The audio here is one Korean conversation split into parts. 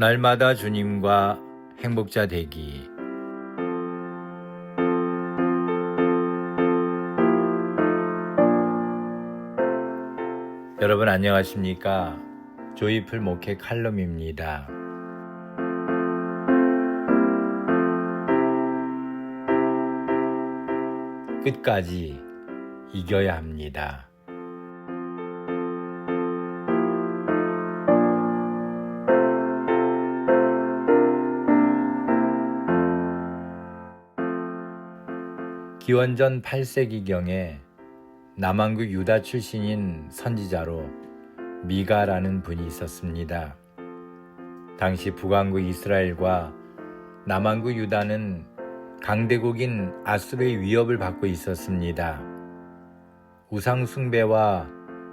날마다 주님과 행복자 되기. 여러분 안녕하십니까? 조이풀 목회 칼럼입니다. 끝까지 이겨야 합니다. 기원전 8세기경에 남한국 유다 출신인 선지자로 미가라는 분이 있었습니다. 당시 북왕국 이스라엘과 남한국 유다는 강대국인 아수르의 위협을 받고 있었습니다. 우상숭배와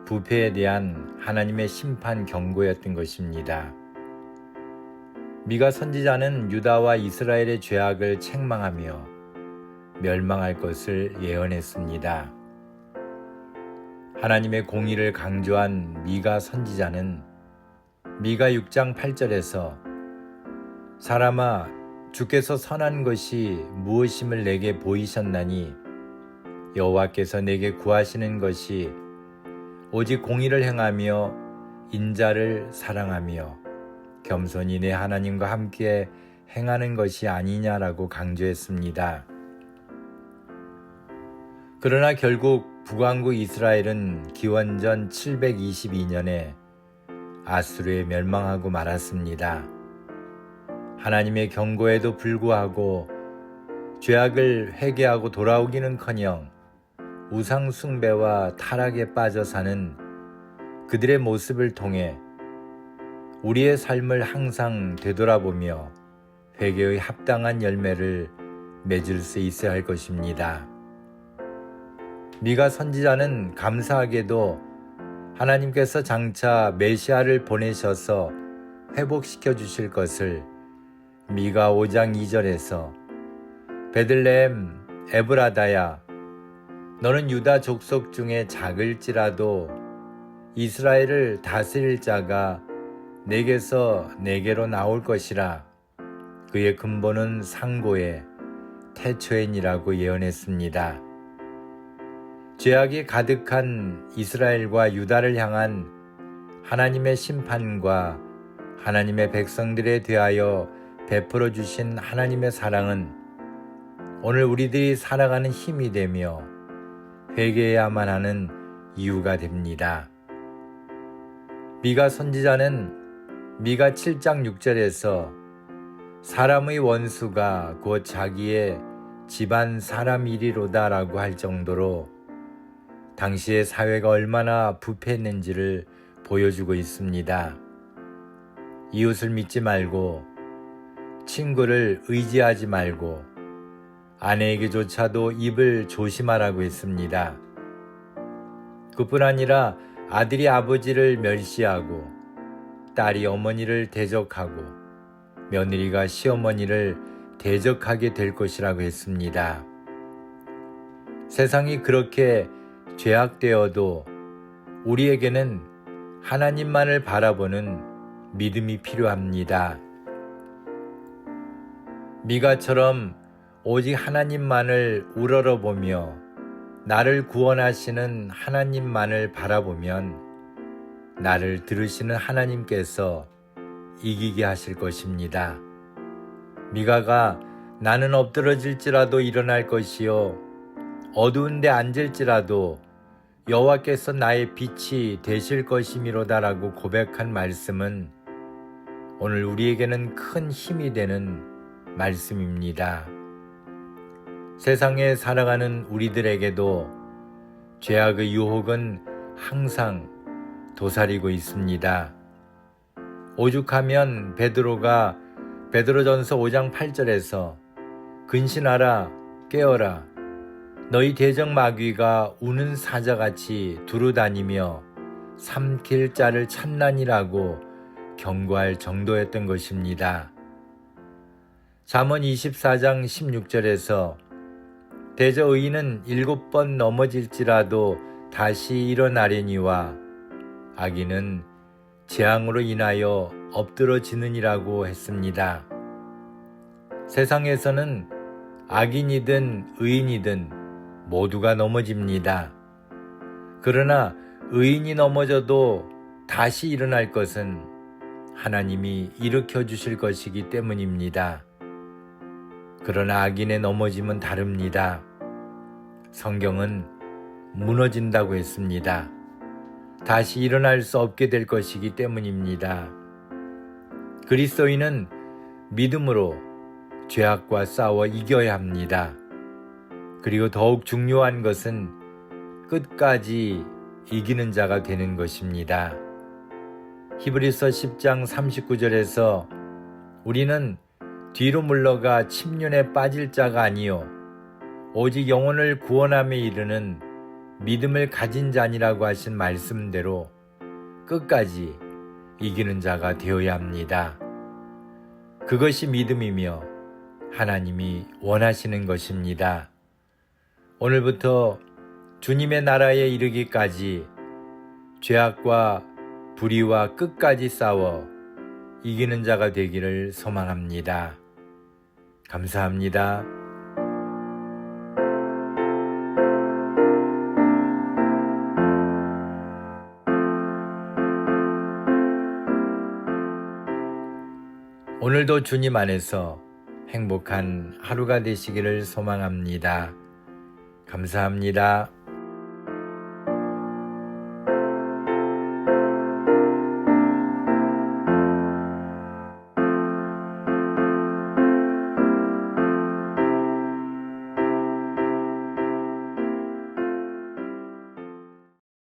부패에 대한 하나님의 심판 경고였던 것입니다. 미가 선지자는 유다와 이스라엘의 죄악을 책망하며 멸망할 것을 예언했습니다. 하나님의 공의를 강조한 미가 선지자는 미가 6장 8절에서 사람아 주께서 선한 것이 무엇임을 내게 보이셨나니 여호와께서 내게 구하시는 것이 오직 공의를 행하며 인자를 사랑하며 겸손히 내 하나님과 함께 행하는 것이 아니냐라고 강조했습니다. 그러나 결국 북왕국 이스라엘은 기원전 722년에 아수르에 멸망하고 말았습니다. 하나님의 경고에도 불구하고 죄악을 회개하고 돌아오기는커녕 우상 숭배와 타락에 빠져 사는 그들의 모습을 통해 우리의 삶을 항상 되돌아보며 회개의 합당한 열매를 맺을 수 있어야 할 것입니다. 미가 선지자는 감사하게도 하나님께서 장차 메시아를 보내셔서 회복시켜 주실 것을 미가 5장 2절에서 베들레헴 에브라다야 너는 유다 족속 중에 작을지라도 이스라엘을 다스릴 자가 내게서 내게로 나올 것이라 그의 근본은 상고의 태초엔이라고 예언했습니다. 죄악이 가득한 이스라엘과 유다를 향한 하나님의 심판과 하나님의 백성들에 대하여 베풀어 주신 하나님의 사랑은 오늘 우리들이 살아가는 힘이 되며 회개해야만 하는 이유가 됩니다. 미가 선지자는 미가 7장 6절에서 사람의 원수가 곧 자기의 집안 사람 이리로다라고 할 정도로 당시의 사회가 얼마나 부패했는지를 보여주고 있습니다. 이웃을 믿지 말고 친구를 의지하지 말고 아내에게조차도 입을 조심하라고 했습니다. 그뿐 아니라 아들이 아버지를 멸시하고 딸이 어머니를 대적하고 며느리가 시어머니를 대적하게 될 것이라고 했습니다. 세상이 그렇게 죄악되어도 우리에게는 하나님만을 바라보는 믿음이 필요합니다. 미가처럼 오직 하나님만을 우러러보며 나를 구원하시는 하나님만을 바라보면 나를 들으시는 하나님께서 이기게 하실 것입니다. 미가가 나는 엎드러질지라도 일어날 것이요 어두운데 앉을지라도 여호와께서 나의 빛이 되실 것이미로다라고 고백한 말씀은 오늘 우리에게는 큰 힘이 되는 말씀입니다. 세상에 살아가는 우리들에게도 죄악의 유혹은 항상 도사리고 있습니다. 오죽하면 베드로가 베드로전서 5장 8절에서 근신하라 깨어라 너희 대적 마귀가 우는 사자같이 두루 다니며 삼킬 자를 찾나니라고 경고할 정도였던 것입니다. 잠언 24장 16절에서 대저 의인은 일곱 번 넘어질지라도 다시 일어나려니와 악인은 재앙으로 인하여 엎드러지느니라고 했습니다. 세상에서는 악인이든 의인이든 모두가 넘어집니다. 그러나 의인이 넘어져도 다시 일어날 것은 하나님이 일으켜 주실 것이기 때문입니다. 그러나 악인의 넘어짐은 다릅니다. 성경은 무너진다고 했습니다. 다시 일어날 수 없게 될 것이기 때문입니다. 그리스도인은 믿음으로 죄악과 싸워 이겨야 합니다. 그리고 더욱 중요한 것은 끝까지 이기는 자가 되는 것입니다. 히브리서 10장 39절에서 우리는 뒤로 물러가 침륜에 빠질 자가 아니요 오직 영혼을 구원함에 이르는 믿음을 가진 자니라고 하신 말씀대로 끝까지 이기는 자가 되어야 합니다. 그것이 믿음이며 하나님이 원하시는 것입니다. 오늘부터 주님의 나라에 이르기까지 죄악과 불의와 끝까지 싸워 이기는 자가 되기를 소망합니다. 감사합니다. 오늘도 주님 안에서 행복한 하루가 되시기를 소망합니다. 감사합니다.